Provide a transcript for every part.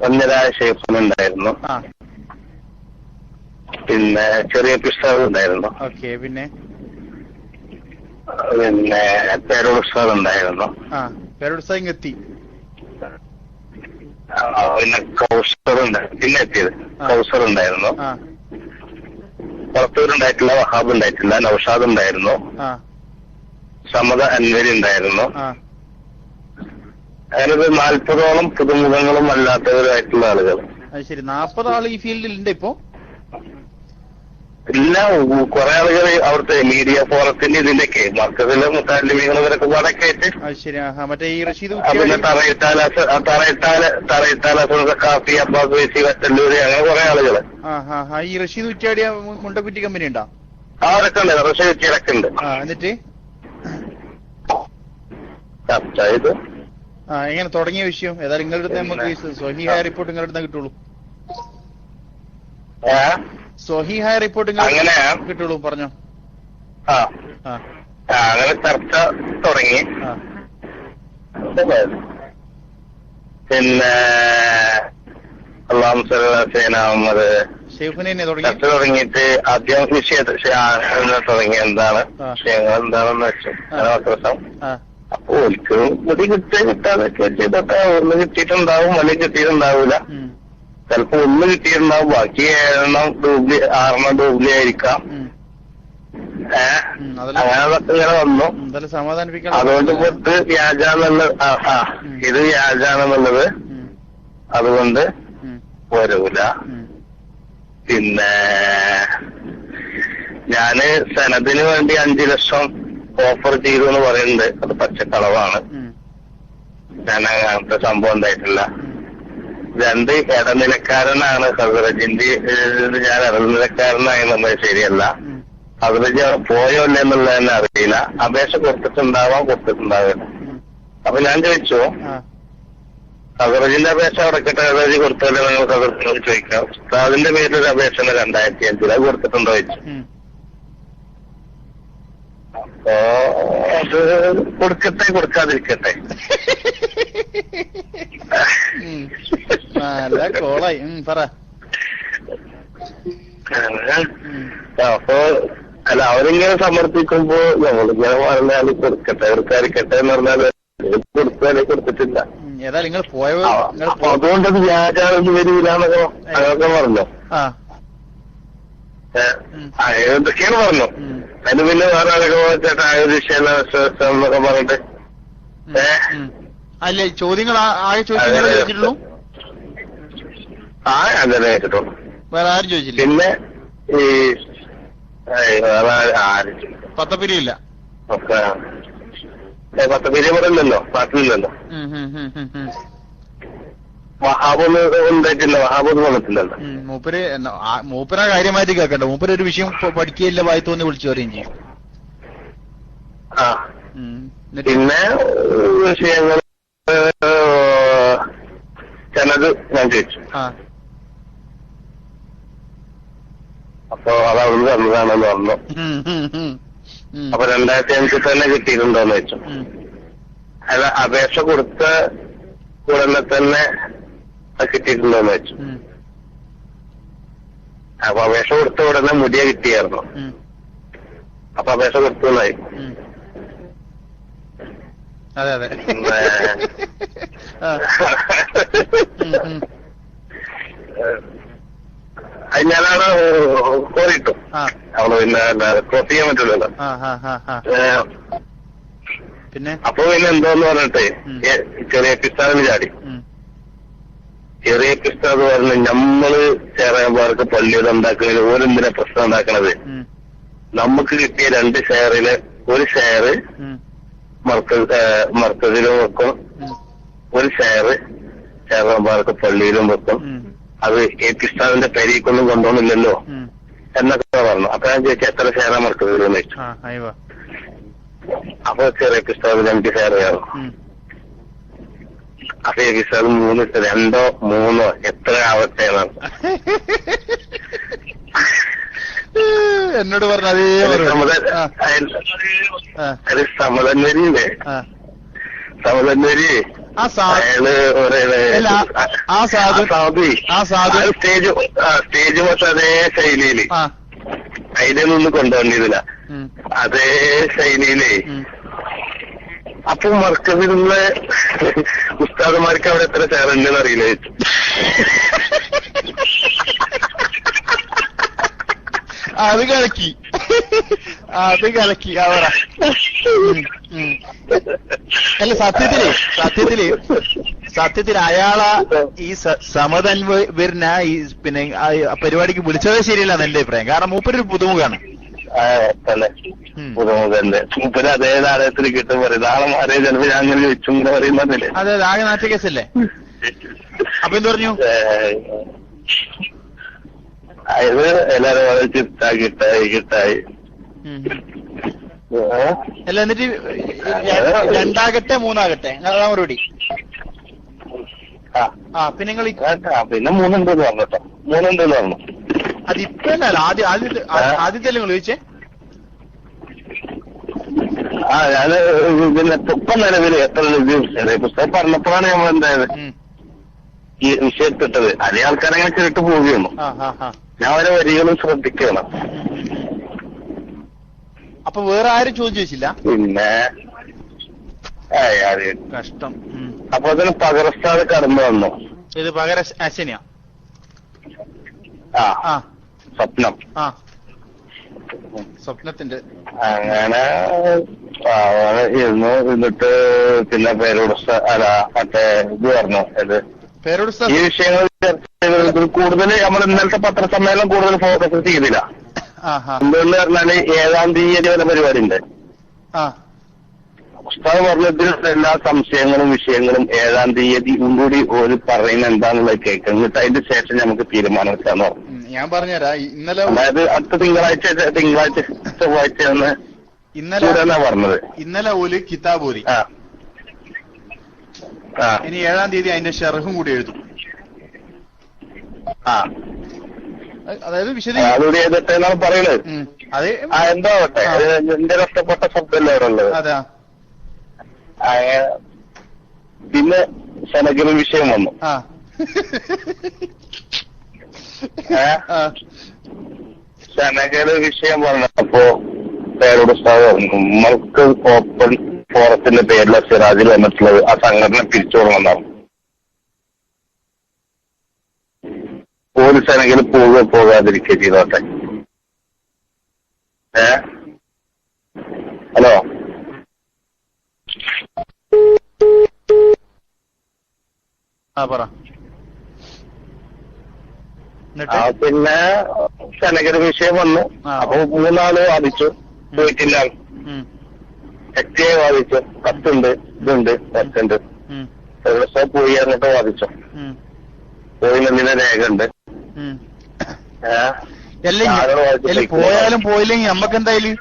ഒന്നരായ ഷേഫൻ ഉണ്ടായിരുന്നു. പിന്നെ ചെറിയ പിസ്താവ് ഉണ്ടായിരുന്നു. ഓക്കെ പിന്നെ? പിന്നെ പേരോത്സവം ഉണ്ടായിരുന്നു. ആ ആ, പിന്നെ കൗസർ ഉണ്ടായിരുന്നു പിന്നെ എത്തിയത്. കൗസറുണ്ടായിരുന്നു കൗസർ ഉണ്ടായിരുന്നു. പുറത്തൂരുണ്ടായിട്ടില്ല വഹാബ് ഉണ്ടായിട്ടില്ല നൌഷാദ് ഉണ്ടായിരുന്നു. സമത അൻവരി ഉണ്ടായിരുന്നു. ആ അങ്ങനെ നാൽപ്പതോളം പുതുമുഖങ്ങളും അല്ലാത്തവരായിട്ടുള്ള ആളുകൾ അത് ശരി. നാൽപ്പത് ആൾ ഈ ഫീൽഡിൽ ഉണ്ട് ഇപ്പോ? ഇല്ല കുറെ ആളുകൾ അവിടുത്തെ മീഡിയ ഫോറത്തിന്റെ ഇതിന്റെയൊക്കെ മർക്കസിലെ മുത്താലിമീങ്ങൾ ഇവരൊക്കെ പാടൊക്കെ ആയിട്ട്. അത് ശരി. ആ മറ്റേ ഈ റഷീദ് ആ, പിന്നെ ഉച്ചയാടി തറയിട്ടാല തറയിട്ടാല തറയിട്ടാല കാപ്പി അബ്ബാസ് വേസി വറ്റല്ലൂര് അങ്ങനെ കുറെ ആളുകൾ ആ ആ ആ ഈ റഷീദ് ഉച്ചാടി മുണ്ടക്കുറ്റി കമ്പനി ഉണ്ടോ? അവരൊക്കെ ഉണ്ട്. റഷീദ് വെച്ചിടൊക്കെ ഉണ്ട്. ആ എന്നിട്ട്? ചർച്ച ചെയ്തു. ആ എങ്ങനെ തുടങ്ങിയ വിഷയം? ഏതായാലും നിങ്ങളുടെ അടുത്ത് നമുക്ക് സ്വഹീഹായ റിപ്പോർട്ട് നിങ്ങളുടെ അടുത്ത് കിട്ടുള്ളൂ. സോഹി സ്വഹീഹായ റിപ്പോർട്ട് നിങ്ങളുടെ? കിട്ടുള്ളൂ പറഞ്ഞോ. അങ്ങനെ ചർച്ച തുടങ്ങി. പിന്നെ അള്ളാഹു സേന ചർച്ച തുടങ്ങിയിട്ട് ആദ്യം തുടങ്ങി. എന്താണ്. വിഷയങ്ങൾ എന്താണെന്ന് വെച്ചു. അപ്പൊ ഒരിക്കലും മുടി കിട്ടിയ കിട്ടാതൊക്കെ ചെയ്തിട്ട് ഒന്ന് കിട്ടിയിട്ടുണ്ടാവും അല്ലെങ്കിൽ കിട്ടിയിട്ടുണ്ടാവില്ല ചിലപ്പോ ഒന്ന് കിട്ടിയിട്ടുണ്ടാവും ബാക്കി ഏഴെണ്ണം ഡൂബ്ലി ആറെണ്ണം ഡൂബ്ലി ആയിരിക്കാം. ഏഹ് അങ്ങനെ അതൊക്കെ ഇങ്ങനെ വന്നു. അതുകൊണ്ട് ഇപ്പൊ ഇത് വ്യാജാന്നുള്ളത് ആ ആ ഇത് വ്യാജാണെന്നുള്ളത് അതുകൊണ്ട് വരൂല. പിന്നെ ഞാൻ സനദിന് വേണ്ടി അഞ്ചു ലക്ഷം ഓഫർ ചെയ്തു എന്ന് പറയുന്നുണ്ട്. അത് പച്ചക്കളവാണ്. ഞാൻ അങ്ങനത്തെ സംഭവം ഉണ്ടായിട്ടില്ല. രണ്ട് ഇടനിലക്കാരനാണ് ഹസറജിന്റെ ഞാൻ ഞാൻ നമ്മൾ ശരിയല്ല. ഹസ്രജ് ഹസറജ് പോയോ അല്ലേ എന്നുള്ളത് തന്നെ അറിയില്ല. അപേക്ഷ കൊടുത്തിട്ടുണ്ടാവാം കൊടുത്തിട്ടുണ്ടാവില്ല. അപ്പൊ ഞാൻ ചോദിച്ചു ഹസ്രജിന്റെ അപേക്ഷ അടക്കട്ടെ ഹസ്രജ് കൊടുത്തല്ലേ നിങ്ങൾ ഹസ്രജിനോട് ചോദിക്കാം. ഉസ്താദിന്റെ പേരിൽ ഒരു അപേക്ഷ രണ്ടായിരത്തി അഞ്ചിൽ അത് കൊടുത്തിട്ടുണ്ടോ ചോദിച്ചു. അപ്പോ അത് കൊടുക്കട്ടെ കൊടുക്കാതിരിക്കട്ടെ. നല്ല കോളായി. പറ. അപ്പോ അല്ല അവരിങ്ങനെ സമർപ്പിക്കുമ്പോ നമ്മളിങ്ങനെ പറഞ്ഞാൽ കൊടുക്കട്ടെ കൊടുക്കാതിരിക്കട്ടെ എന്ന് പറഞ്ഞാൽ കൊടുത്താലേ കൊടുത്തിട്ടില്ല. ഏതായാലും നിങ്ങൾ പോയ നിങ്ങൾ അതുകൊണ്ട് അത് വ്യാജാണെന്ന് വരൂല എന്നൊക്കെ അതൊക്കെ പറഞ്ഞു? എന്തൊക്കെയാണ് പറഞ്ഞു? അതിന് പിന്നെ വേറെ ആരൊക്കെ ചേട്ടാ ഒരു വിഷയം എന്നൊക്കെ പറഞ്ഞിട്ട്. അല്ല ചോദ്യങ്ങൾ ആ- ആകെ ചോദിച്ചിട്ടുള്ളു? ആ അങ്ങനെ കേട്ടിട്ടുള്ളൂ വേറെ ആരും ചോദിച്ചില്ല? പിന്നെ ഈ പത്തപ്പിരിയില്ല. പത്തപ്പിരി പാർട്ടിയില്ലല്ലോ ഇവിടെ ഇല്ലല്ലോ നാട്ടിലില്ലല്ലോ ഉം. വഹാബൊന്നും ഉണ്ടായിട്ടില്ല വഹാബൊന്നും വന്നിട്ടില്ലല്ലോ. ഉം, മൂപ്പര് മൂപ്പര കാര്യമായിട്ട് കേൾക്കണ്ട. മൂപ്പര് ഒരു വിഷയം പഠിക്കുകയില്ല വായിത്തോന്ന് വിളിച്ചു പറയും ചെയ്യും. ആ. പിന്നെ വിഷയങ്ങൾ ചിലത് ഞാൻ ചോദിച്ചു. അപ്പൊ അത് അവിടുന്ന് തന്നതാണെന്ന് പറഞ്ഞു. അപ്പൊ രണ്ടായിരത്തി അഞ്ചിൽ തന്നെ കിട്ടിയിട്ടുണ്ടോന്ന് വെച്ചു അല്ല അപേക്ഷ കൊടുത്ത ഉടനെ തന്നെ അത് കിട്ടിയിട്ടുണ്ടോന്ന് വെച്ചു. അപ്പൊ അപേക്ഷ കൊടുത്ത ഉടനെ മുടിയ കിട്ടിയായിരുന്നു. അപ്പൊ അപേക്ഷ കൊടുത്തു എന്നായി അതെ ഞാനവിടെ കോറിയിട്ടു ആ. അവിടെ പിന്നെ ക്രോസ് ചെയ്യാൻ പറ്റില്ലല്ലോ പിന്നെ? അപ്പൊ പിന്നെ എന്തോന്ന് പറഞ്ഞിട്ട് ചെറിയ പിസ്താവിന് ചാടി. ചെറിയ പിസ്താവ് പറഞ്ഞു നമ്മൾ ചേരാൻപാർക്ക് പള്ളിയുടെ ഉണ്ടാക്കുന്നതിന് ഓരെന്തിനാ പ്രശ്നം ഉണ്ടാക്കണത്. നമുക്ക് കിട്ടിയ രണ്ട് ഷെയറിൽ ഒരു ഷെയർ മർക്കസ് മർക്കസിലും വെക്കും. ഒരു ഷെയർ ചേരാൻപാർക്ക് പള്ളിയിലും വെക്കും. അത് എ കൃഷ്ണാവിന്റെ പെരീക്കൊന്നും കൊണ്ടുവന്നില്ലല്ലോ. എന്നൊക്കെ പറഞ്ഞു. അപ്പൊ ഞാൻ ചോദിച്ചു എത്ര ഷെയറാ മർക്കസിലും വെച്ചു? അപ്പൊ ചെറിയ പിസ്താവിൽ രണ്ട് ഷെയർ കയറും ഉം, അപ്പൊ മൂന്ന് രണ്ടോ മൂന്നോ എത്ര ആവട്ടെ എന്നോട് പറഞ്ഞ അതേ അത് സമതന്നരിയില്ലേ സമതന്നരി ആ. സാധു- ആ സാധു- സ്റ്റേജ് സ്റ്റേജ് മൊത്തം അതേ ശൈലിയിൽ. ആ. നിന്ന് കൊണ്ടുവന്നിരുന്നില്ല. അതേ ശൈലിയിലേ. അപ്പൊ മർക്കസിലുള്ള ഉസ്താദന്മാർക്ക് അവിടെ എത്ര ചേരണ്ടെന്ന് അറിയില്ല? അത് കലക്കി. അത് കലക്കി. അവറ അല്ല സത്യത്തിൽ സത്യത്തിൽ സത്യത്തിൽ അയാളെ ഈ സ- സമതൻവരിന ഈ പിന്നെ പരിപാടിക്ക് വിളിച്ചത് ശരിയല്ല എന്റെ അഭിപ്രായം. കാരണം മൂപ്പരൊരു പുതുമുഖാണ്. ഉം. പുതുമുഖന്റെ മൂപ്പര് അതേ നാടകത്തിൽ കിട്ടും പറയും. നാളെ മാറിയ ചിലപ്പോ ഞാൻ അങ്ങനെ വെച്ചു ഇങ്ങനെ പറയുന്നില്ലേ അതെ അതെ ആകെ നാട്ടികേസല്ലേ അപ്പൊ എന്ത് പറഞ്ഞു? അത് എല്ലാരും വളരെ ചിത്ത കിട്ടായി കിട്ടായി. ഉം. ഏ? അല്ല എന്നിട്ട് രണ്ടാകട്ടെ മൂന്നാകട്ടെ? അതാ മറുപടി ആ. പിന്നെ നിങ്ങൾ പിന്നെ മൂന്നുണ്ടെന്ന് പറഞ്ഞു മൂന്നുണ്ടെന്ന് പറഞ്ഞു. അത് ഇപ്പൊ അല്ല ആദ്യം ആദ്യത്തെ ആദ്യത്തെ നിങ്ങൾ ചോദിച്ചേ? ആ ഞാൻ പിന്നെ ഇപ്പം നിലവിൽ എത്ര പുസ്തകം പറഞ്ഞപ്പോഴാണ് നമ്മൾ എന്തായത്. ഈ വിഷയത്തിട്ടത്. അതേ ആൾക്കാരങ്ങനെ കേട്ട് പോവുകയാണ്. ഞാൻ അവരെ വരികളും ശ്രദ്ധിക്കണം അപ്പൊ വേറെ ആരും ചോദിച്ചു ചോദിച്ചില്ല? പിന്നെ കഷ്ടം. അപ്പൊ അതിന് പകരസ്ഥാത് കടന്നു വന്നു. ഇത് പകര ആ. സ്വപ്നം. ആ. സ്വപ്നത്തിന്റെ അങ്ങനെ ഇരുന്നു. എന്നിട്ട് പിന്നെ പേരോട് അല്ല മറ്റേ ഇത് പറഞ്ഞു ഇത്. ഈ വിഷയങ്ങൾ ചർച്ച ചെയ്തത് കൂടുതൽ നമ്മൾ ഇന്നലത്തെ പത്രസമ്മേളനം കൂടുതൽ ഫോക്കസ് ചെയ്തില്ല. എന്തുകൊണ്ട് പറഞ്ഞാൽ ഏഴാം തീയതി വരെ പരിപാടി ഉണ്ട് ആ. ഉസ്താദ് പറഞ്ഞതിലുള്ള എല്ലാ സംശയങ്ങളും വിഷയങ്ങളും ഏഴാം തീയതി കൂടി ഒരു പറയുന്ന എന്താണെന്നുള്ളത് കേൾക്കാം. എന്നിട്ട് അതിന്റെ ശേഷം നമുക്ക് തീരുമാനം തീരുമാനമെടുക്കാന്ന് പറഞ്ഞു. ഞാൻ പറഞ്ഞുതരാം. ഇന്നലെ അതായത് അടുത്ത തിങ്കളാഴ്ച തിങ്കളാഴ്ച ചൊവ്വാഴ്ച ഇന്നലെ പറഞ്ഞത്. ഇന്നലെ ഒരു കിതാബ് ഓതി ഇനി ഏഴാം തീയതി അതിന്റെ ഷെർഹും കൂടി എഴുതും. ആ. അതായത് പറയുന്നത്. അത് എന്തോ എന്റെ നഷ്ടപ്പെട്ട ശബ്ദമല്ലേ ഉള്ളത്? അതാ. ആ, പിന്നെ വിഷയം വന്നു. ശനഗിരി വിഷയം പറഞ്ഞപ്പോ പേരോട് നമ്മൾക്ക് ഓപ്പൺ ഫോറത്തിന്റെ പേരിലെ സിറാജിൽ വന്നിട്ടുള്ളത്. ആ സംഘടന പിരിച്ചുകൊള്ളണമെന്നാണ് പോലീസ് ആണെങ്കിൽ പോവുക പോകാതിരിക്കുക ചെയ്തോട്ടെ. ഹലോ? ആ പറ. പിന്നെ ശനകര വിഷയം വന്നു. അപ്പൊ മൂന്നാൾ വാദിച്ചു. പോയിട്ടില്ല. ആൾ എക്സ്റ്റേ വാദിച്ചു. കത്തുണ്ട് ഇതുണ്ട് കത്തുണ്ട് ദിവസം പോയി അങ്ങോട്ട് വാദിച്ചു. പോയി പോയില്ലെന്നിന്റെ രേഖ ഉണ്ട്. ഏഹ് പോയാലും പോയില്ലെങ്കിൽ നമ്മക്ക് എന്തായാലും?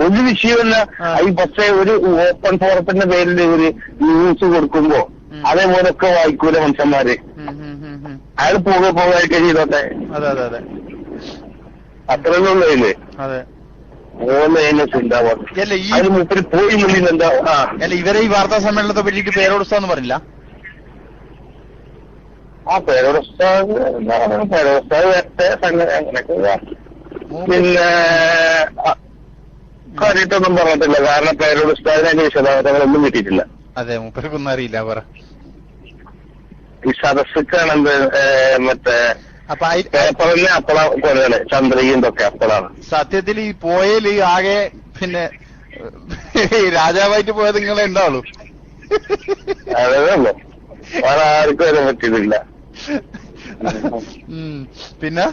ഒരു വിഷയമല്ല. ഈ പക്ഷേ ഒരു ഓപ്പൺ ഫോറത്തിന്റെ പേരിൽ ഒരു ന്യൂസ് കൊടുക്കുമ്പോ. അതേപോലൊക്കെ വായിക്കൂല മനുഷ്യന്മാര്. അയാൾ പോകെ പോകാതിരിക്കുക ചെയ്തോട്ടെ. അതെ അതെ അതെ. അത്രയൊന്നുമില്ലേ അതെ. അല്ല ഈ പോയി അല്ല ഇവരെ ഈ വാർത്താ സമ്മേളനത്തെ പറ്റിയിട്ട് പേരോടുസ്താന്ന് പറഞ്ഞില്ല. ആ വരട്ടെ അങ്ങനെയൊക്കെ. പിന്നെ കാര്യമായിട്ടൊന്നും പറഞ്ഞിട്ടില്ല. കാരണം പേരോടസ്ഥാവിനെ അതിന്റെ വിശദാംശങ്ങളൊന്നും കിട്ടിയിട്ടില്ല. അതെ മുപ്പരക്കൊന്നും അറിയില്ല പറ. ഈ സദസ്സക്കാണ് എന്ത് മറ്റേ അപ്പൊ പേപ്പറിന് അപ്പളാ കൊലകൾ ചന്ദ്രികയും ഇതൊക്കെ അപ്പളാണ്. സത്യത്തിൽ ഈ പോയേൽ ആകെ പിന്നെ രാജാവായിട്ട് പോയത് നിങ്ങളെ ഉണ്ടാവുള്ളൂ അതേ ഉള്ളൂ വേറെ ആർക്കും വരാൻ പറ്റിയിട്ടില്ല. പിന്നെ?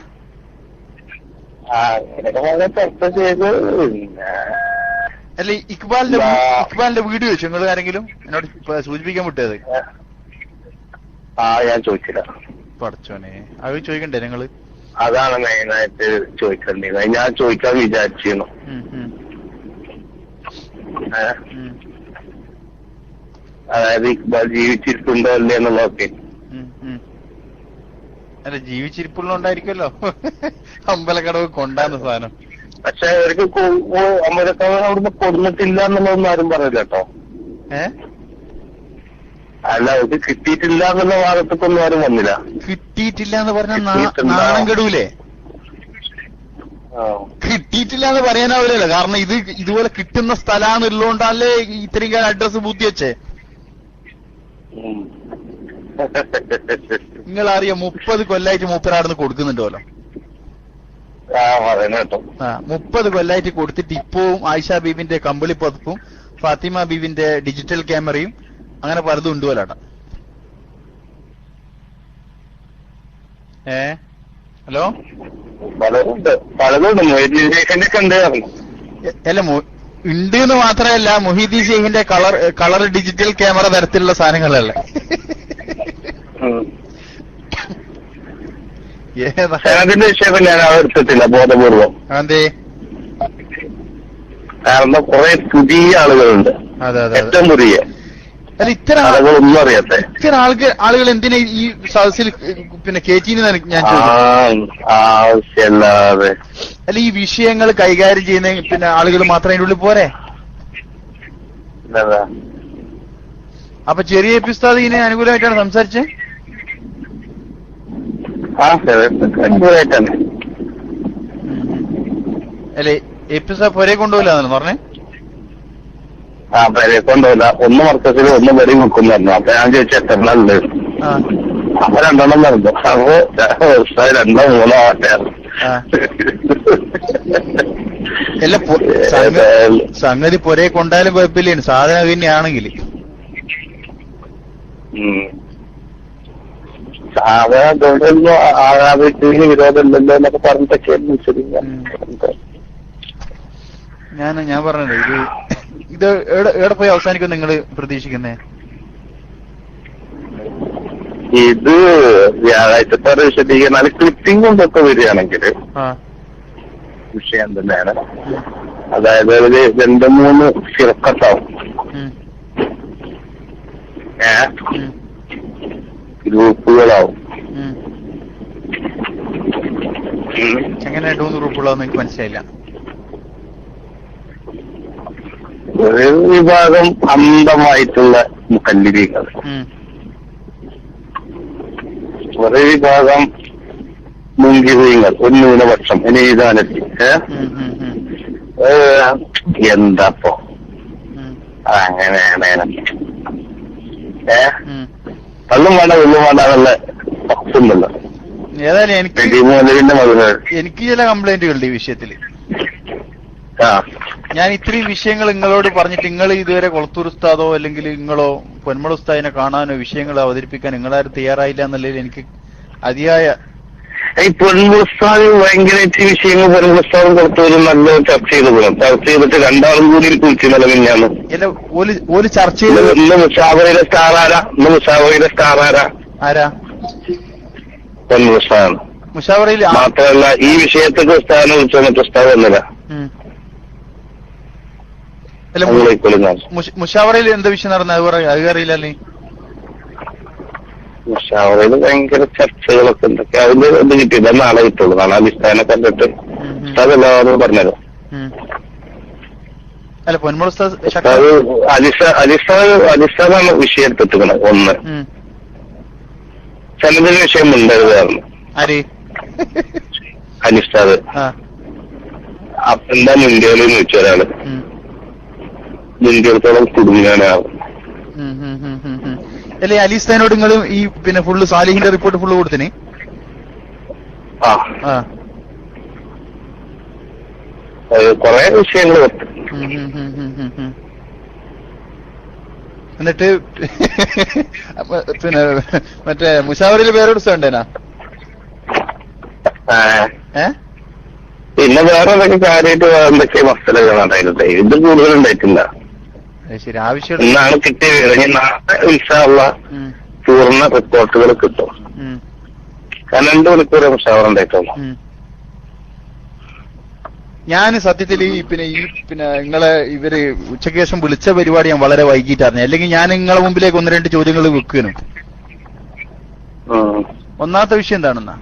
ചർച്ച ചെയ്ത് അല്ല ഇക്ബാലിന്റെ. ഇക്ബാലിന്റെ വീഡിയോ വെച്ചു? നിങ്ങൾ ആരെങ്കിലും? എന്നോട് സൂചിപ്പിക്കാൻ വിട്ടത്. ആ ഞാൻ ചോദിച്ചില്ല. പഠിച്ചോനെ അത് ചോദിക്കണ്ടേ നിങ്ങൾ? അതാണ് മെയിനായിട്ട് ചോദിക്കേണ്ടത്. ഞാൻ ചോദിക്കാൻ വിചാരിച്ചിരുന്നു. അതായത് ഇക്ബാൽ ജീവിച്ചിരിപ്പുണ്ടോ അല്ലേ എന്നുള്ളതൊക്കെ. അല്ല ജീവിച്ചിരിപ്പുള്ളതുകൊണ്ടായിരിക്കുമല്ലോ. അമ്പലക്കടവ് കൊണ്ടാന്ന് സാധനം. പക്ഷെ അവർക്ക് അമ്പലക്കടവ് അവിടുന്ന് കൊടുന്നിട്ടില്ല എന്നുള്ളതൊന്നും ആരും പറയില്ല കേട്ടോ. ഏ? അല്ല ഇത് കിട്ടിയിട്ടില്ല എന്നുള്ള ഭാഗത്തേക്കൊന്നും ആരും വന്നില്ല കിട്ടിയിട്ടില്ല എന്ന് പറഞ്ഞാൽ? നാണം കെടൂലേ. കിട്ടിയിട്ടില്ല എന്ന് പറയാനാവില്ലല്ലോ കാരണം ഇത് ഇതുപോലെ കിട്ടുന്ന സ്ഥലമാണെന്നുള്ളതുകൊണ്ടല്ലേ ഇത്രയും കാലം അഡ്രസ് പൂത്തി വെച്ചേ. നിങ്ങൾ അറിയാം മുപ്പത് കൊല്ലായിട്ട് മൂപ്പരാടുന്ന് ആ പറയുന്ന ആ മുപ്പത് കൊല്ലായിട്ട് കൊടുത്തിട്ട് ഇപ്പവും ആയിഷ ബീബിന്റെ കമ്പിളി പതിപ്പും ഫാത്തിമ ബീബിന്റെ ഡിജിറ്റൽ ക്യാമറയും അങ്ങനെ പലതും ഉണ്ട് പോലാട്ട. ഏ? ഹലോ? അല്ല ഉണ്ട് എന്ന് മാത്രമല്ല മൊഹീദി ഷെയ്ഖിന്റെ കളർ കളർ ഡിജിറ്റൽ ക്യാമറ തരത്തിലുള്ള സാധനങ്ങളല്ലേ? അതിന്റെ വിഷയം ഞാൻ എടുത്തിട്ടില്ല ബോധപൂർവം. അതെ കാരണം കുറെ പുതിയ ആളുകളുണ്ട്. അതെ അതെ അതെ. ഏറ്റവും പുതിയ. അല്ല ഇത്തരം ആളുകളൊന്നും ഇത്തരം ആളുകൾ ആളുകൾ എന്തിനാ ഈ സദസ്സിൽ പിന്നെ കേറ്റിന്ന് ഞാൻ ആവശ്യമല്ലാതെ അല്ല ഈ വിഷയങ്ങൾ കൈകാര്യം ചെയ്യുന്ന പിന്നെ ആളുകൾ മാത്രം അതിന്റെ ഉള്ളിൽ പോരെ? അപ്പൊ ചെറിയ എപ്പിസ്താദ് ഇതിനെ അനുകൂലമായിട്ടാണ് സംസാരിച്ചത് അല്ലെ എപ്പിസ്താദ് പൊരേ കൊണ്ടുപോകില്ല പറഞ്ഞേ? കൊണ്ടുപോയില്ല. ഒന്ന് മർക്കസിൽ ഒന്ന് വരി നിൽക്കുന്നായിരുന്നു അപ്പൊ ഞാൻ ചോദിച്ചു എത്ര ആ. അപ്പൊ രണ്ടെണ്ണം നടന്നു. അപ്പൊ ഉസ്താദ് രണ്ടോ മൂന്നോ ആട്ടെ അല്ല സംഗതി പുരയെ കൊണ്ടാലും കുഴപ്പമില്ല സാധനം തന്നെയാണെങ്കിൽ. സാധാരണ അതുകൊണ്ടൊന്നും ആരാധിക്കുന്നതിന് വിരോധമില്ലല്ലോ എന്നൊക്കെ പറഞ്ഞിട്ടൊക്കെയായിരുന്നു ശരി ഞാൻ ഞാൻ പറഞ്ഞത് ഇത് ഇത് എവിടെ പോയി അവസാനിക്കും നിങ്ങൾ പ്രതീക്ഷിക്കുന്നേ? ഇത് വ്യാഴാഴ്ചത്തെ വിശദീകരണം. ക്ലിപ്പിംഗ് കൊണ്ടൊക്കെ വരികയാണെങ്കിൽ വിഷയം തന്നെയാണ്. അതായത് ഒരു രണ്ട് മൂന്ന് ഫിറക്കത്താവും ഏ? ഗ്രൂപ്പുകളാവും. എങ്ങനെ ഗ്രൂപ്പുകളാവും എനിക്ക് മനസ്സിലായില്ല. ഒരു വിഭാഗം അന്ധമായിട്ടുള്ള മുക്കല്ലിരികൾ ഒരേ വിഭാഗം മുങ്കിതീങ്ങൾ ഒരു ന്യൂനപക്ഷം ഇനി ഉം, എന്താപ്പോ? അങ്ങനെയാണ്. ഏ? ഉം. വേണ്ട വെള്ളും വേണ്ട എന്നുള്ള പക്തുണ്ടല്ലോ ഏതായാലും എനിക്ക് എനിക്ക് ചില കംപ്ലൈന്റുകളുണ്ട് ഈ വിഷയത്തിൽ ആ. ഞാൻ ഇത്രയും വിഷയങ്ങൾ നിങ്ങളോട് പറഞ്ഞിട്ട് നിങ്ങൾ ഇതുവരെ കൊളത്തൂർ ഉസ്താദോ അല്ലെങ്കിൽ നിങ്ങളോ പൊന്മള ഉസ്താദിനെ കാണാനോ വിഷയങ്ങൾ അവതരിപ്പിക്കാൻ നിങ്ങളാരും തയ്യാറായില്ല എന്നുള്ളതിൽ എനിക്ക് അതിയായ ഈ പൊൻപുസ്താദ് ഭയങ്കരമായിട്ട് വിഷയങ്ങൾ പൊൻപുസ്താദും കൊടുത്തവരും നല്ല ചർച്ച ചെയ്ത് പോകണം ചർച്ച ചെയ്തിട്ട് രണ്ടാളും കൂടി കുളിച്ച് നിലവിഞ്ഞാണ് ഒരു ചർച്ച ഇന്ന് മുഷാവറയിലെ സ്റ്റാർ ആരാ? ഇന്ന് മുഷാവറയിലെ സ്റ്റാർ ആരാ? ആരാ? മുഷാവറയിൽ മാത്രമല്ല ഈ വിഷയത്തൊക്കെ ഉസ്താദിനെ വിളിച്ചു മറ്റു ഉസ്താദ്. അല്ല മുഷാവറയിൽ എന്ത് വിഷയം നടന്നത് അത് പറയാ അത് അറിയില്ലല്ലേ മുഷാവറയിൽ ഭയങ്കര ചർച്ചകളൊക്കെ എന്തൊക്കെ അതിന്റെ എന്ത് കിട്ടിയില്ല. നാളെ കിട്ടുള്ളൂ. നാളെ അടിസ്ഥാനം കണ്ടിട്ട് ഉം, പറഞ്ഞല്ലോ പറഞ്ഞത് അല്ല പൊന്മുള ഉസ്താദ് ശക്തി അത് അലിസ അലിസാദ് അലിസാദാണ് വിഷയം എടുത്തിട്ടുള്ളത് ഒന്ന്. ചിലതിന് വിഷയം അലിസാദ് ആ. അപ്പൊ എന്താ മുൻകേളി എന്ന് വെച്ച ഒരാൾ ഉം. മുൻകേളത്തോളം അല്ലെ. അലീസ്ഥാനോട് നിങ്ങൾ ഈ പിന്നെ ഫുള്ള് സാലിഹിന്റെ റിപ്പോർട്ട് ഫുള്ള് കൊടുത്തിനെ? കൊറേ വിഷയങ്ങൾ. എന്നിട്ട് പിന്നെ മറ്റേ മുഷാവറിൽ വേറെ ഉണ്ടേനാ? പിന്നെ വേറെ എന്തൊക്കെ കാര്യമായിട്ട് എന്തൊക്കെ മസലകളാണ് ഉണ്ടായിരുന്നത് ഇത് അത് ശരി. ആവശ്യമുള്ള ഇന്നാണ് കിട്ടിയ വിവരം ഇനി നാളെ ഉത്സാഹമുള്ള പൂർണ റിപ്പോർട്ടുകൾ കിട്ടും. രണ്ട് മണിക്കൂർ മുഷാവർ ഉണ്ടായിട്ടുള്ളൂ. ഞാൻ സത്യത്തിൽ ഈ പിന്നെ ഈ പിന്നെ നിങ്ങളെ ഇവർ ഉച്ചയ്ക്ക് ശേഷം വിളിച്ച പരിപാടി ഞാൻ വളരെ വൈകിട്ടായിരുന്നു. അല്ലെങ്കിൽ ഞാൻ നിങ്ങളെ മുമ്പിലേക്ക് ഒന്ന് രണ്ട് ചോദ്യങ്ങൾ വെക്കുന്നു ഒന്നാമത്തെ വിഷയം എന്താണെന്നാ?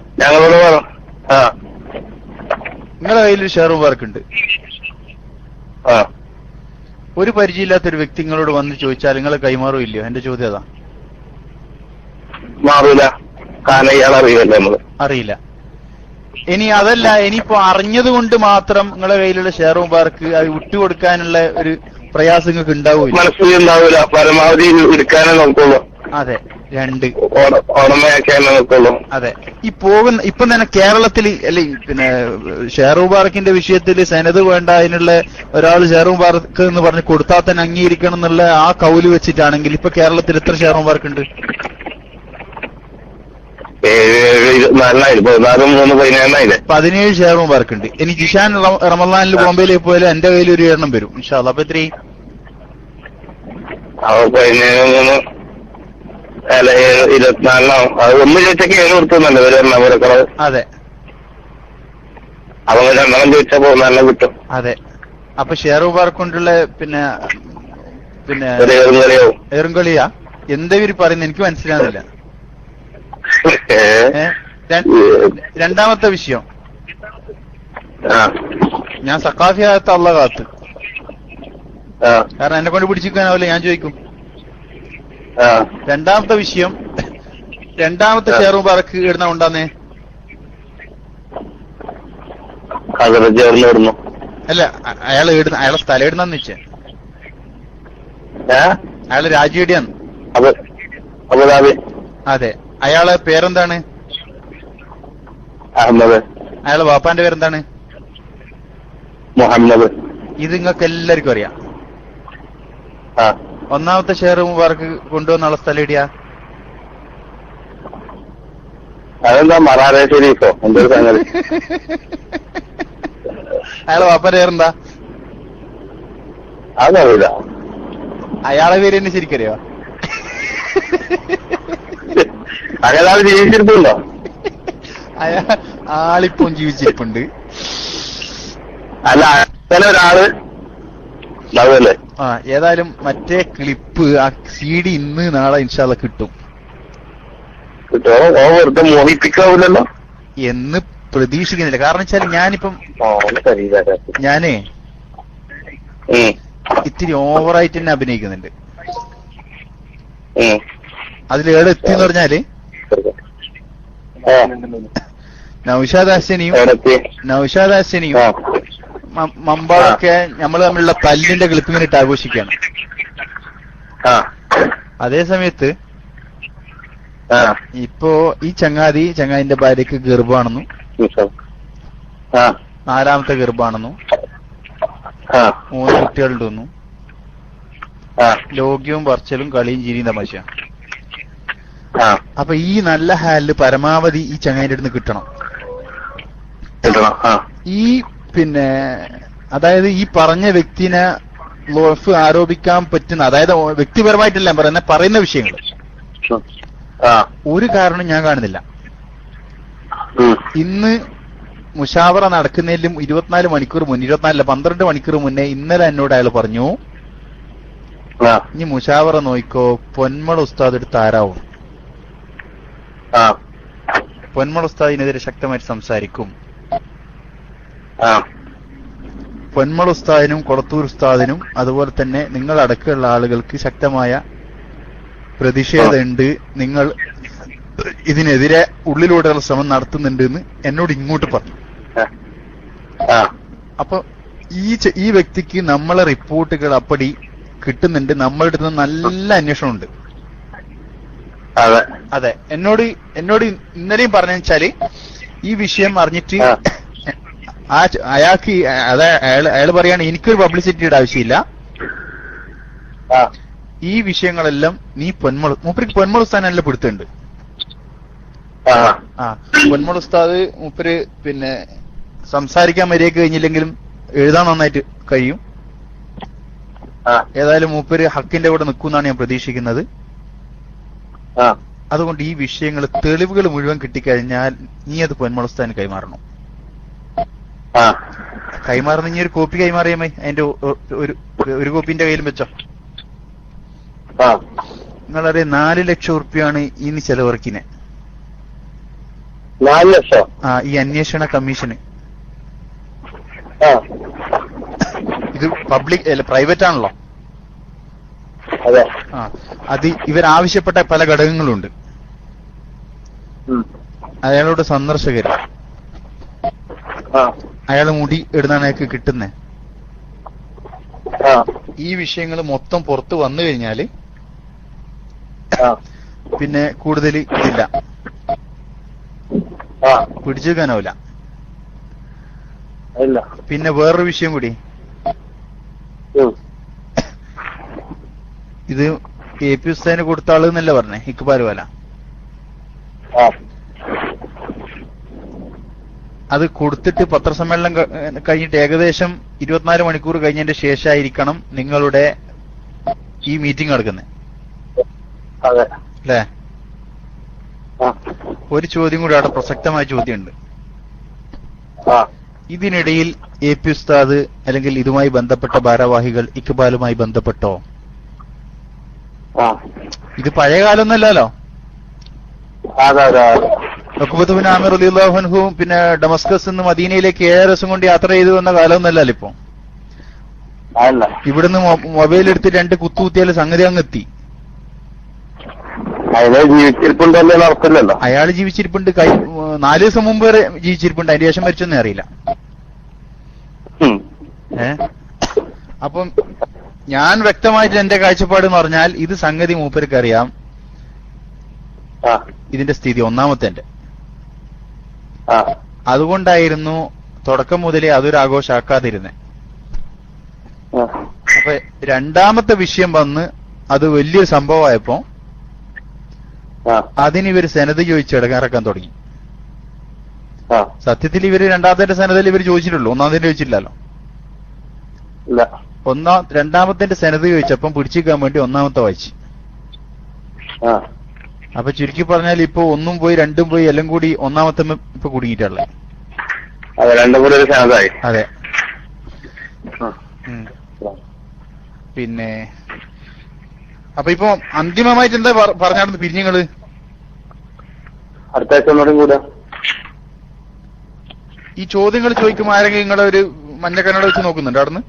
നിങ്ങളെ കയ്യിൽ ഷെയർ വർക്ക് ഉണ്ട്. ഒരു പരിചയമില്ലാത്ത ഒരു വ്യക്തി നിങ്ങളോട് വന്ന് ചോദിച്ചാൽ നിങ്ങൾ കൈമാറും ഇല്ലയോ? എന്റെ ചോദ്യം അതാ. മാറൂല. കാരണം ഇയാൾ അറിയില്ല നമ്മൾ. അറിയില്ല. ഇനി അതല്ല ഇനിയിപ്പോ അറിഞ്ഞത് കൊണ്ട് മാത്രം നിങ്ങളെ കയ്യിലുള്ള ഷെയർ മുബാർക്ക് അത് വിട്ടുകൊടുക്കാനുള്ള ഒരു പ്രയാസം നിങ്ങൾക്ക് ഉണ്ടാവൂല. മനസ്സിൽ ഉണ്ടാവൂല. പരമാവധി എടുക്കാനേ നോക്കുള്ളൂ. അതെ. രണ്ട്. അതെ. ഈ പോകുന്ന ഇപ്പൊ തന്നെ കേരളത്തിൽ അല്ലെ പിന്നെ ഷെയർ മുബാറക്കിന്റെ വിഷയത്തിൽ സെനത് വേണ്ട അതിനുള്ള ഒരാൾ ഷെയർ മുബാറക്ക് എന്ന് പറഞ്ഞ് കൊടുത്താൽ തന്നെ അംഗീകരിക്കണം എന്നുള്ള ആ കൗൽ വെച്ചിട്ടാണെങ്കിൽ ഇപ്പൊ കേരളത്തിൽ എത്ര ഷെയർ മുബാറക്ക് ഉണ്ട് പതിനേഴ് ഷെയർ മുബാറക്ക് ഉണ്ട് ഇനി ജിഷാൻ റമ- റമദാനിൽ ബോംബെയിലേക്ക് പോയാലും എന്റെ കയ്യിൽ ഒരു എണ്ണം വരും. ഇൻഷാല്ല അപ്പൊ എത്രയും അല്ല ഏഴ് ഇരുപത്തിനാലിനാവും. അത് ഒന്ന് ചോദിച്ചൊക്കെ ഏഴ് കൊടുക്കുന്നുണ്ട് ഒരു എണ്ണപുരക്കളവ് അതെ. അപ്പൊ രണ്ടെണ്ണം ചോദിച്ചാൽ പതിനാലിനെ കിട്ടും. അതെ. അപ്പൊ ഷെയർ മുബാറക്ക് കൊണ്ടുള്ള പിന്നെ പിന്നെ ഒരു ഏറും കളിയാവും ഏറുംകളിയാ എന്താ ഇവർ പറയുന്നത് എനിക്ക് മനസ്സിലാകുന്നില്ല ഏ? ഏ? ര- രണ്ടാമത്തെ വിഷയം. ആ. ഞാൻ സക്കാഫിയാകത്ത അള്ള കാത്ത്. ആ. കാരണം എന്നെ കൊണ്ട് പിടിച്ചിരിക്കാനാവില്ല ഞാൻ ചോദിക്കും. രണ്ടാമത്തെ വിഷയം. രണ്ടാമത്തെ ഷെയർ മുബാറക്ക് ഇടുന്ന ഉണ്ടാന്നേ അല്ല അയാൾ അയാൾ ഇടുന്ന അയാളെ സ്ഥലം ഇടുന്ന വെച്ചേ. അയാൾ രാജിയുടെയാണ് അതെ അയാളെ പേരെന്താണ്? അഹമ്മദ്. അയാളെ ബാപ്പാന്റെ പേരെന്താണ്? മുഹമ്മദ്. ഇത് നിങ്ങൾക്ക് എല്ലാവർക്കും അറിയാം ഒന്നാമത്തെ ഷെയർ മുബാർക്ക് കൊണ്ടുവന്നുള്ള സ്ഥലം ഇടിയാ? അതെന്താ മറാറേ ഷെരീഫോ എന്തൊരു സംഗതി? അയാളെ വാപ്പ പേരെന്താ? അതറിയില്ല അയാളെ പേര് തന്നെ ശരിക്കറിയോ? അയാൾ ജീവിച്ചിരിപ്പുണ്ടോ? അയാ ആളിപ്പം ജീവിച്ചിരിപ്പുണ്ട്. അല്ല അങ്ങനെ ഒരാൾ ആ ഏതായാലും മറ്റേ ക്ലിപ്പ് ആ സി ഡി ഇന്ന് നാളെ ഇൻഷാല്ല കിട്ടും. വെറുതെ എന്ന് പ്രതീക്ഷിക്കുന്നില്ല. കാരണം വെച്ചാൽ ഞാനിപ്പം ഞാനേ ഇത്തിരി ഓവറായിട്ട് തന്നെ അഭിനയിക്കുന്നുണ്ട്. അതിൽ ഏടെ എത്തി എന്ന് പറഞ്ഞാൽ? നൌഷാദ് എവിടെത്തി? നൌഷാദ് മ- മമ്പാടൊക്കെ നമ്മൾ തമ്മിലുള്ള പല്ലിന്റെ ക്ലിപ്പിങ്ങനെ ഇട്ട് ആഘോഷിക്കുകയാണ് അതേ സമയത്ത് ഇപ്പോ ഈ ചങ്ങാതി ചങ്ങാതിന്റെ ഭാര്യക്ക് ഗർഭാണെന്നും നാലാമത്തെ ഗർഭാണെന്നും ആ. മൂന്ന് കുട്ടികളുണ്ടെന്നും ആ. ലോക്യവും പറച്ചലും കളിയും ചിരിയും തമാശ അപ്പൊ ഈ നല്ല ഹാലിൽ പരമാവധി ഈ ചങ്ങാതിന്റെ അടുത്ത് കിട്ടണം. ഈ പിന്നെ അതായത് ഈ പറഞ്ഞ വ്യക്തിനെ ലോഫ് ആരോപിക്കാൻ പറ്റുന്ന അതായത് വ്യക്തിപരമായിട്ടല്ല പറയുന്ന പറയുന്ന വിഷയങ്ങൾ. ഒരു കാരണം ഞാൻ കാണുന്നില്ല. ഇന്ന് മുഷാവറ നടക്കുന്നതിലും ഇരുപത്തിനാല് മണിക്കൂർ മുന്നേ ഇരുപത്തിനാലില്ല പന്ത്രണ്ട് മണിക്കൂർ മുന്നേ ഇന്നലെ എന്നോട് അയാൾ പറഞ്ഞു ഇനി മുഷാവറ നോയിക്കോ പൊന്മള ഉസ്താദ് എടുത്ത് ആരാവും? ആ. പൊന്മള ഉസ്താദിനെതിരെ ശക്തമായിട്ട് സംസാരിക്കും. ആ. പൊന്മള ഉസ്താദിനും കൊളത്തൂർ ഉസ്താദിനും അതുപോലെ തന്നെ നിങ്ങൾ അടക്കമുള്ള ആളുകൾക്ക് ശക്തമായ പ്രതിഷേധമുണ്ട്. നിങ്ങൾ ഇതിനെതിരെ ഉള്ളിലൂടെയുള്ള ശ്രമം നടത്തുന്നുണ്ട് എന്ന് എന്നോട് ഇങ്ങോട്ട് പറഞ്ഞു. അപ്പൊ ഈ ഈ വ്യക്തിക്ക് നമ്മളെ റിപ്പോർട്ടുകൾ അപ്പടി കിട്ടുന്നുണ്ട്. നമ്മളുടെ അടുത്ത് നല്ല അന്വേഷണം ഉണ്ട് അതെ. എന്നോട് എന്നോട് ഇന്നലെയും പറഞ്ഞു വെച്ചാൽ ഈ വിഷയം അറിഞ്ഞിട്ട് ആ. അയാൾക്ക് അതായത് അതെ അയാൾ അയാൾ പറയാണ് എനിക്കൊരു പബ്ലിസിറ്റിയുടെ ആവശ്യമില്ല. ഈ വിഷയങ്ങളെല്ലാം നീ പൊന്മുള മൂപ്പർക്ക് പൊന്മുള ഉസ്താനല്ല പിടുത്തുണ്ട് ആ. പൊന്മള ഉസ്താദ് മൂപ്പര് പിന്നെ സംസാരിക്കാൻ മര്യാദ കഴിഞ്ഞില്ലെങ്കിലും എഴുതാൻ നന്നായിട്ട് കഴിയും. ഏതായാലും മൂപ്പര് ഹക്കിന്റെ കൂടെ നിൽക്കുമെന്നാണ് ഞാൻ പ്രതീക്ഷിക്കുന്നത്. അതുകൊണ്ട് ഈ വിഷയങ്ങൾ തെളിവുകൾ മുഴുവൻ കിട്ടിക്കഴിഞ്ഞാൽ നീ അത് പൊന്മള ഉസ്താദിന് കൈമാറണം. കൈമാറുന്ന ഇനി ഒരു കോപ്പി കൈമാറിയാമേ അതിന്റെ ഒരു ഒരു കോപ്പിന്റെ കയ്യിലും വെച്ചോ. നിങ്ങളറിയ നാല് ലക്ഷം ഉറുപ്പ്യാണ് ഇനി ചെലവിറക്കിനെ നാല് ലക്ഷം? ആ ഈ അന്വേഷണ കമ്മീഷന്. ഇത് പബ്ലിക് അല്ല പ്രൈവറ്റ് ആണല്ലോ. ആ അത് ഇവരാവശ്യപ്പെട്ട പല ഘടകങ്ങളുണ്ട്. അയാളോട് സന്ദർശകര്. ആ അയാൾ മുടി ഇടുന്നാണ് അയാൾക്ക് കിട്ടുന്നത് ഈ വിഷയങ്ങൾ മൊത്തം പുറത്ത് വന്നു കഴിഞ്ഞാൽ പിന്നെ കൂടുതൽ ഇതില്ല. പിടിച്ചു വെക്കാനാവില്ല പിന്നെ വേറൊരു വിഷയം കൂടി. ഇത് എ പി ഉസ്താദിന് കൊടുത്ത ആൾ എന്നല്ല പറഞ്ഞേ? ഇക്ബാൽ വല. അത് കൊടുത്തിട്ട് പത്രസമ്മേളനം കഴിഞ്ഞിട്ട് ഏകദേശം ഇരുപത്തിനാല് മണിക്കൂർ കഴിഞ്ഞതിന്റെ ശേഷമായിരിക്കണം നിങ്ങളുടെ ഈ മീറ്റിംഗ് നടക്കുന്നത് അല്ലേ? ഒരു ചോദ്യം കൂടി അവിടെ പ്രസക്തമായ ചോദ്യമുണ്ട്. ഇതിനിടയിൽ എ പി ഉസ്താദ് അല്ലെങ്കിൽ ഇതുമായി ബന്ധപ്പെട്ട ഭാരവാഹികൾ ഇക്ബാലുമായി ബന്ധപ്പെട്ടോ? ഇത് പഴയ കാലമൊന്നല്ലല്ലോ അതെ ആമിർ അലി അള്ളാഹുഹും പിന്നെ ഡമസ്കസ് നിന്ന് മദീനയിലേക്ക് ഏഴ് ദിവസം കൊണ്ട് യാത്ര ചെയ്തു വന്ന കാലമൊന്നല്ലല്ലോ ഇപ്പൊ? ഇവിടുന്ന് മൊബൈൽ എടുത്ത് രണ്ട് കുത്തു കുത്തിയാൽ സംഗതി അങ്ങ് എത്തി അതിനെ ജീവിച്ചിരിപ്പുണ്ടല്ലേ അയാൾ ജീവിച്ചിരിപ്പുണ്ട്. കൈ നാല് ദിവസം മുമ്പ് വരെ ജീവിച്ചിരിപ്പുണ്ട്. അതിന്റെ ശേഷം മരിച്ചൊന്നും അറിയില്ല. ഏ? അപ്പം ഞാൻ വ്യക്തമായിട്ട് എന്റെ കാഴ്ചപ്പാട് എന്ന് പറഞ്ഞാൽ ഇത് സംഗതി മൂപ്പർക്കറിയാം ഇതിന്റെ സ്ഥിതി ഒന്നാമത്തെ അതുകൊണ്ടായിരുന്നു തുടക്കം മുതലേ അതൊരു ആഘോഷാക്കാതിരുന്നത് അപ്പൊ രണ്ടാമത്തെ വിഷയം വന്ന് അത് വലിയൊരു സംഭവമായപ്പോ ആ. അതിന് ഇവർ സെനത് ചോദിച്ച് ഇടങ്ങാറക്കാൻ തുടങ്ങി. സത്യത്തിൽ ഇവർ രണ്ടാമത്തെ സെനതിൽ ഇവർ ചോദിച്ചിട്ടുള്ളൂ? ഒന്നാമത്തെ ചോദിച്ചില്ലല്ലോ ഒന്നാം രണ്ടാമത്തെ സെനത് ചോദിച്ചപ്പം പിടിച്ചിരിക്കാൻ വേണ്ടി ഒന്നാമത്തെ വായിച്ചു. അപ്പൊ ചുരുക്കി പറഞ്ഞാൽ ഇപ്പൊ ഒന്നും പോയി രണ്ടും പോയി എല്ലാം കൂടി ഒന്നാമത്തെ ഇപ്പൊ കുടുങ്ങിയിട്ടുള്ളത്. അതെ രണ്ടും കൂടി ഒരു അതെ. പിന്നെ അപ്പൊ ഇപ്പൊ അന്തിമമായിട്ട് എന്താ പറ- പറഞ്ഞാടുന്നു പിരിഞ്ഞങ്ങൾ? അടുത്ത ഈ ചോദ്യങ്ങൾ ചോദിക്കുമ്പോ ആരെങ്കിലും നിങ്ങളെ ഒരു മഞ്ഞക്കണ്ണട വെച്ച് നോക്കുന്നുണ്ട് അവിടുന്ന്?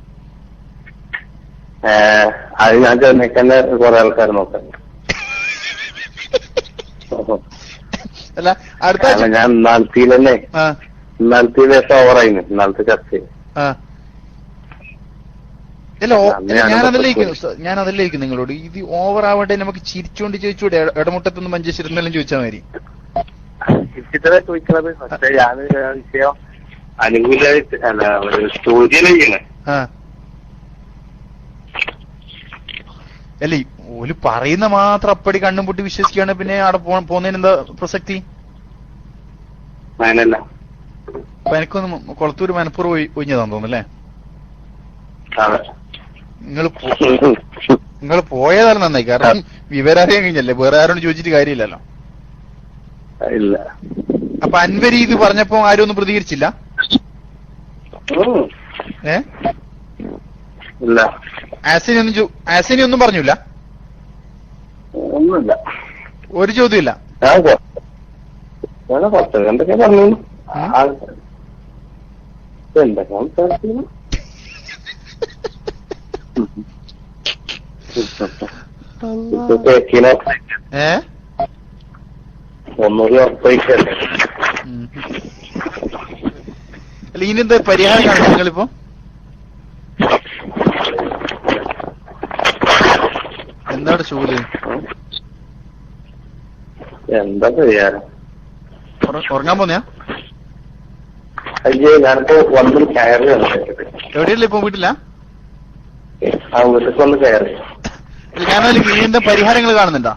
അത് ഞാൻ ചെന്നൈക്കന്നെ കുറെ ആൾക്കാർ നോക്കാം അല്ല അടുത്ത ആഴ്ച ഞാൻ തന്നെ ആ. ഇന്നാളത്തെ ദിവസം ഓവറായിരുന്നു ഇന്നാളത്തെ ചർച്ച. ആ. അല്ല ഓ- അല്ല, ഞാൻ പ്രശ്നം. ഞാൻ അതിലേക്ക് നിങ്ങളോട്. ഇത് ഓവർ ആവട്ടെ നമുക്ക് ചിരിച്ചുകൊണ്ട് ചോദിച്ചൂടെ? ഇട- ഇടമുട്ടത്തുനിന്ന് മഞ്ചേശ്വരത്തെല്ലാം ചോദിച്ചാൽ മതി. ഇച്ചിത്ര ചോദിക്കണത്. പക്ഷെ ഞാൻ വിഷയം അനുകൂലമായിട്ട് അല്ല ഒരു ചോദ്യം ചെയ്യണേ ആ. അല്ല ഓൽ പറയുന്ന മാത്രം അപ്പടി കണ്ണും പൊട്ടി വിശ്വസിക്കുകയാണ്. പിന്നെ അവിടെ പോ- പോകുന്നതിന് എന്താ പ്രസക്തി? അങ്ങനല്ല അപ്പൊ എനിക്കൊന്ന് കൊളത്തൂര് മനപ്പൂർവം പോയി ഒഴിഞ്ഞതാന്ന് തോന്നുന്നു അല്ലേ അതെ നിങ്ങൾ നിങ്ങൾ പോയതാണ് നന്നായി. കാരണം വിവരം അറിയാൻ കഴിഞ്ഞല്ലേ വേറെ ആരോട് ചോദിച്ചിട്ട് കാര്യമില്ലല്ലോ. ഇല്ല. അപ്പൊ അൻവരി ഇത് പറഞ്ഞപ്പോ ആരും ഒന്നും പ്രതികരിച്ചില്ല. ഏ? ഇല്ല. ആസിനി ഒന്നും ആസിനി ഒന്നും പറഞ്ഞില്ല? ഒന്നുമില്ല. ഒരു ചോദ്യമില്ല ഞാൻ ഇനി എന്താ എന്തൊക്കെ പറഞ്ഞു ആ- എന്തൊക്കെ സംസാരിക്കുന്നു? ഇപ്പൊ കേക്കിനെ ഏ? ഒന്നുകൂടി ഉറപ്പിക്കല്ലേ ഉം. അല്ല ഇതിനെന്താ പരിഹാരം കാണും നിങ്ങളിപ്പോ? എന്താണ് ചൂൽ? എന്താ ഉറ- ഉറങ്ങാൻ പോന്നെയാ? അയ്യേ ഞാനിപ്പോ വന്ന് കയറി എവിടെയല്ലേ ഇപ്പൊ വീട്ടില്ല ആ വീട്ടിൽ വന്ന് കയറി ഞാനതിൽ ഇതിന്റെ പരിഹാരങ്ങൾ കാണുന്നുണ്ടോ?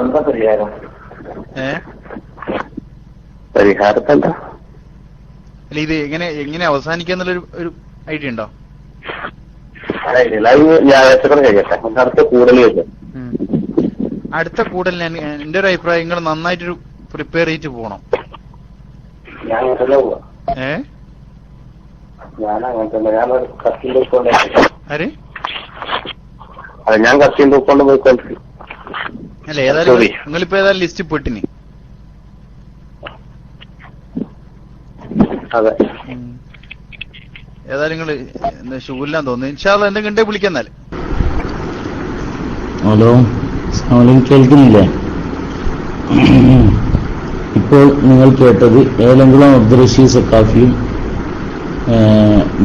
എന്താ പരിഹാരം? ഏ? അല്ല ഇത് എങ്ങനെ എങ്ങനെ അവസാനിക്കാന്നുള്ളൊരു ഒരു ഐഡിയ ഉണ്ടോ? അറിയില്ല ലൈവ് ഞായറാഴ്ച കഴിയട്ടെ. അടുത്ത കൂടുതൽ. അടുത്ത കൂടൽ ഞാൻ എന്റെ ഒരു അഭിപ്രായം നിങ്ങൾ നന്നായിട്ട് പ്രിപ്പയർ ചെയ്തിട്ട് അങ്ങനെ ഏ? ഞാൻ ആര്? കത്തിയും തൂക്കൊണ്ട് പോയിക്കൊണ്ടിരിക്കും അല്ല ഏതായാലും. നിങ്ങളിപ്പോ ഏതായാലും ലിസ്റ്റ് പെട്ടിനി. അതെ. ഏതായാലും നിങ്ങൾ ഷൂല്ലാന്ന് തോന്നുന്നു. ഇൻഷാല്ല എന്തെങ്കിലും വിളിക്കുന്നാൽ ഹലോ. അവനും കേൾക്കുന്നില്ലേ? ഇപ്പോൾ നിങ്ങൾ കേട്ടത് ഏലംകുളം അബ്ദുറഷി സക്കാഫിയും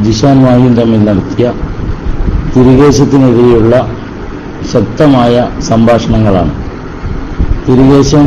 ജിഷാൻ വായും തമ്മിൽ നടത്തിയ തിരികേശത്തിനെതിരെയുള്ള ശക്തമായ സംഭാഷണങ്ങളാണ്. തിരികേശം